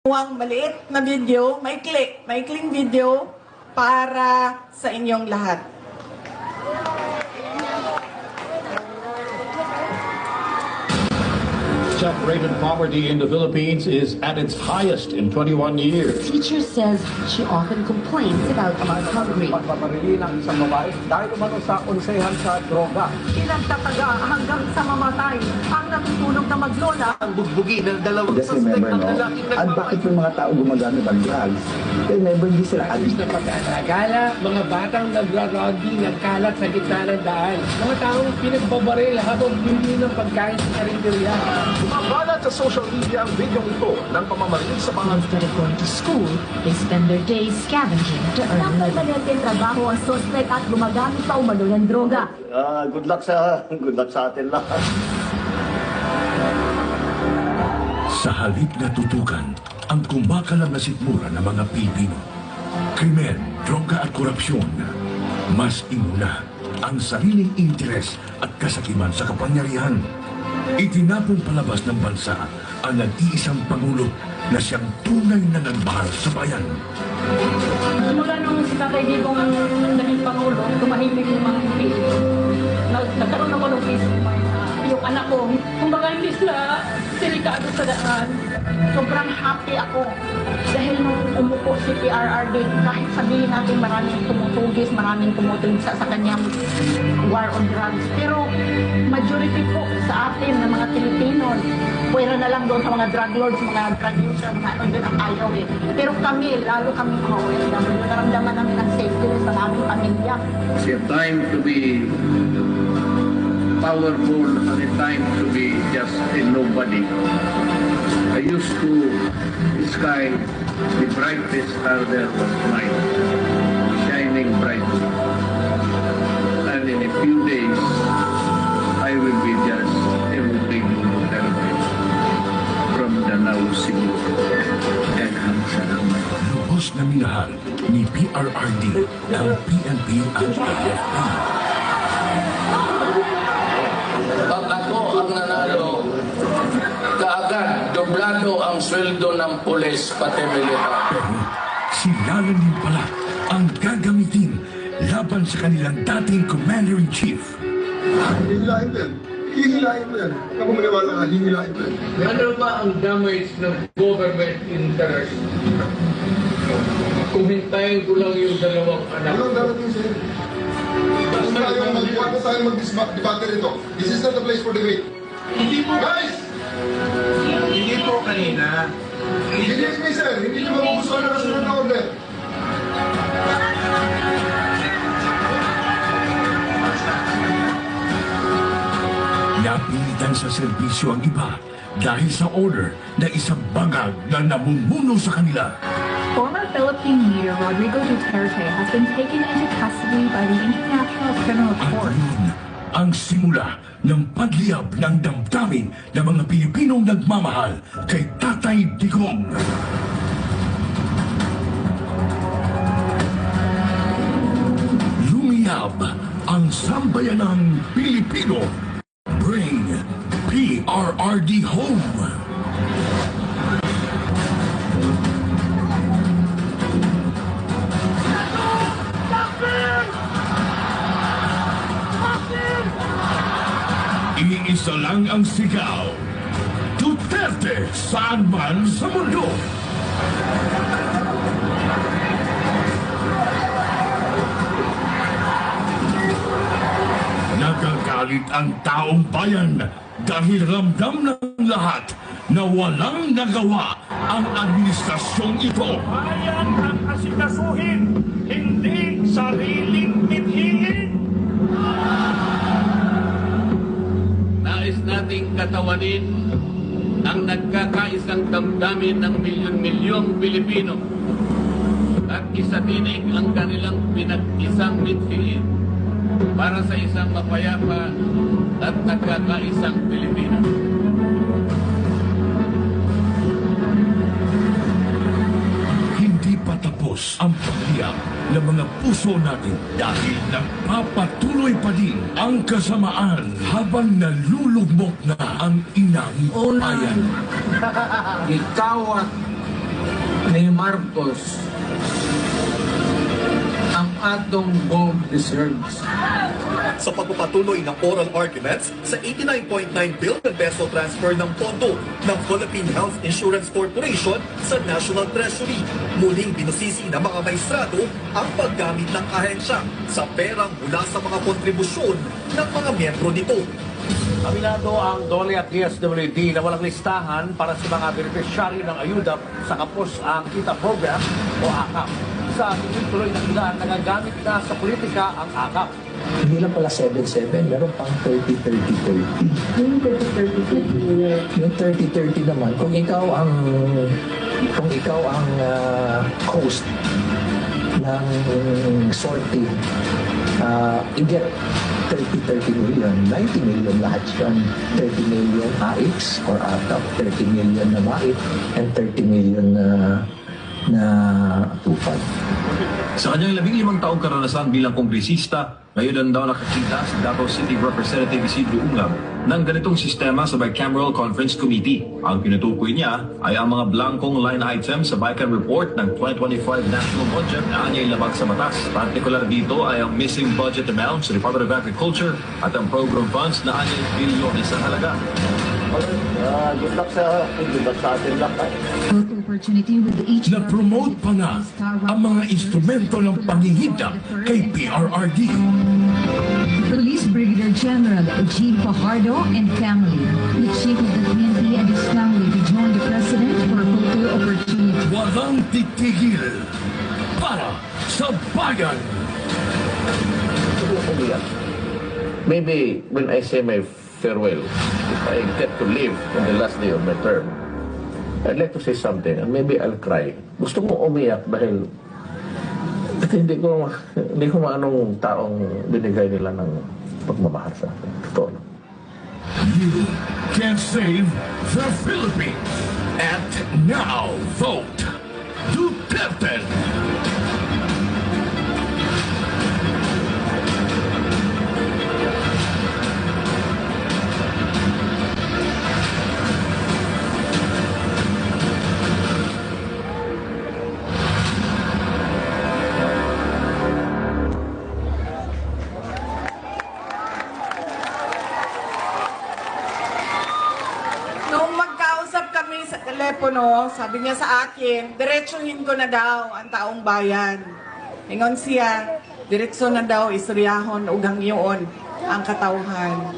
Huwag maliit na video, maikli, maikling video para sa inyong lahat. Check-rated poverty in the Philippines is at its highest in 21 years. Teacher says she often complains about being hungry. pagpaparili ng isang babae dahil umano sa unsehan sa droga. pinagtataga hanggang sa mamatay ang natutulog na maglola Ang bugbugi ng dalawang Just remember, no? At bakit yung mga tao gumagamit ng drugs? Never hindi sila alis na pag-aalagala, mga batang nagra-rugby, nagkalat sa gitna ng daan, mga taong pinagbabaril habang bumili ng pagkain sa karinderya. Mabalat sa social media ang video ito ng pamamaril sa mga Instead of going to school, they spend their days scavenging to earn a living. Napagalitin trabaho ang suspect at gumagamit pa umano ng droga. Ah, good luck sa good luck sa atin lahat. Sa halip na tutukan ang kumakalam na sikmura ng mga Pilipino. Krimen, droga at korupsyon. Mas inuna ang sariling interes at kasakiman sa kapangyarihan. Itinapong palabas ng bansa ang nag-iisang Pangulo na siyang tunay na nagmahal sa bayan. Mula nung si Tatay Digong naging Pangulo, tumahimik yung mga hindi. Nag- Nagkaroon ako ng peace. Yung anak ko, kumbaga hindi sila delikado sa daan. Sobrang happy ako. Dahil nung umupo si PRRD, kahit sabihin natin maraming tumutugis, maraming tumutugis sa, kanyang war on drugs. Pero majority po sa atin na mga Pilipino, pwera na lang doon sa mga drug lords, mga drug user, mga ano doon ang ayaw eh. Pero kami, lalo kami mga OFW, naramdaman namin ang safety sa aming pamilya. It's a time to be powerful and a time to be just a nobody. I used to sky the brightest star there was mine, shining brightly. And in a few days, I will be just a moving therapy from the now Cebu. Daghang salamat. Lubos na minahal ni PRRD ang PNP at AFP. Pag ako ang doblado ang sweldo ng pulis pati militar. Pero si Lalan din pala ang gagamitin laban sa kanilang dating Commander-in-Chief. Hihilahin mo yan. Hihilahin mo yan. Ako maniwala ka, hihilahin mo yan. Ano ba ang damage ng government interest? Kung hintayin ko lang yung dalawang anak Ano ang darating sa'yo? Huwag tayo mag huwag na tayo mag-debate rito. This is not the place for debate. Hindi po, guys! Kanina. Excuse me, sir. Hindi nyo magugustuhan na kasunod na order. Napilitan sa serbisyo ang iba dahil sa order na isang bangag na namumuno sa kanila. Former Philippine leader Rodrigo Duterte has been taken into custody by the International Criminal Court. Ang simula ng pagliyab ng damdamin ng mga Pilipinong nagmamahal kay Tatay Digong. Lumiyab ang sambayanang Pilipino. Bring PRRD home. Lang ang sigaw. Duterte saan man sa mundo. Nagagalit ang taong bayan dahil ramdam ng lahat na walang nagawa ang administrasyong ito. Bayan ang asikasuhin, hindi sariling mithiin. Nating katawanin ang nagkakaisang damdamin ng milyon-milyong Pilipino at isatinig ang kanilang pinag-isang mithiin para sa isang mapayapa at nagkakaisang Pilipinas. Ng mga puso natin. Dahil nagpapatuloy pa din ang kasamaan habang nalulugmok na ang inang bayan. Ikaw at ni Marcos ang atong bomb reserves. sa pagpapatuloy ng oral arguments sa 89.9 billion peso transfer ng pondo ng Philippine Health Insurance Corporation sa National Treasury. Muling binusisi ng mga maestrado ang paggamit ng ahensya sa perang mula sa mga kontribusyon ng mga miyembro nito. Aminado ang DOLE at DSWD na walang listahan para sa mga beneficiary ng ayuda sa kapos ang KITA program o AKAP. Sa tuloy na ilan, nagagamit na sa politika ang AKAP. Hindi lang pala 7-7, meron pang 30-30-30. Yung 30-30-30? Yung 30-30 naman, kung ikaw ang kung ikaw ang ah, host ng sortie, uh, you get 30-30 million, 90 million lahat yan. 30 million AX or ATAP, 30 million na MAIT, and 30 million na na tupad. Sa kanyang labing limang taong karanasan bilang kongresista, ngayon daw nakakita si Davao City Representative Isidro Ungab ng ganitong sistema sa Bicameral Conference Committee. Ang pinutukoy niya ay ang mga blankong line items sa Bicam Report ng 2025 National Budget na anyay labag sa batas. Partikular dito ay ang missing budget amount sa Department of Agriculture at ang program funds na anyay bilyones sa halaga. Ah, good luck sa, good luck sa atin lahat. opportunity with each Na-promote pa nga ang mga instrumento ng pangingita kay PRRD. Police Brigadier General G. Fajardo and family, the chief of the PNP and his family to join the president for a photo opportunity. Walang titigil para sa bayan. Maybe when I say my farewell, I get to live on the last day of my term, I'd like to say something and maybe I'll cry. Gusto kong umiyak dahil kasi hindi ko hindi ko maanong taong binigay nila ng pagmamahal sa akin. Totoo. You can save the Philippines. And now vote Duterte. Sa telepono, sabi niya sa akin, diretsuhin ko na daw ang taong bayan. Ingon siya, diretso na daw, istoryahon ugang yun ang katauhan.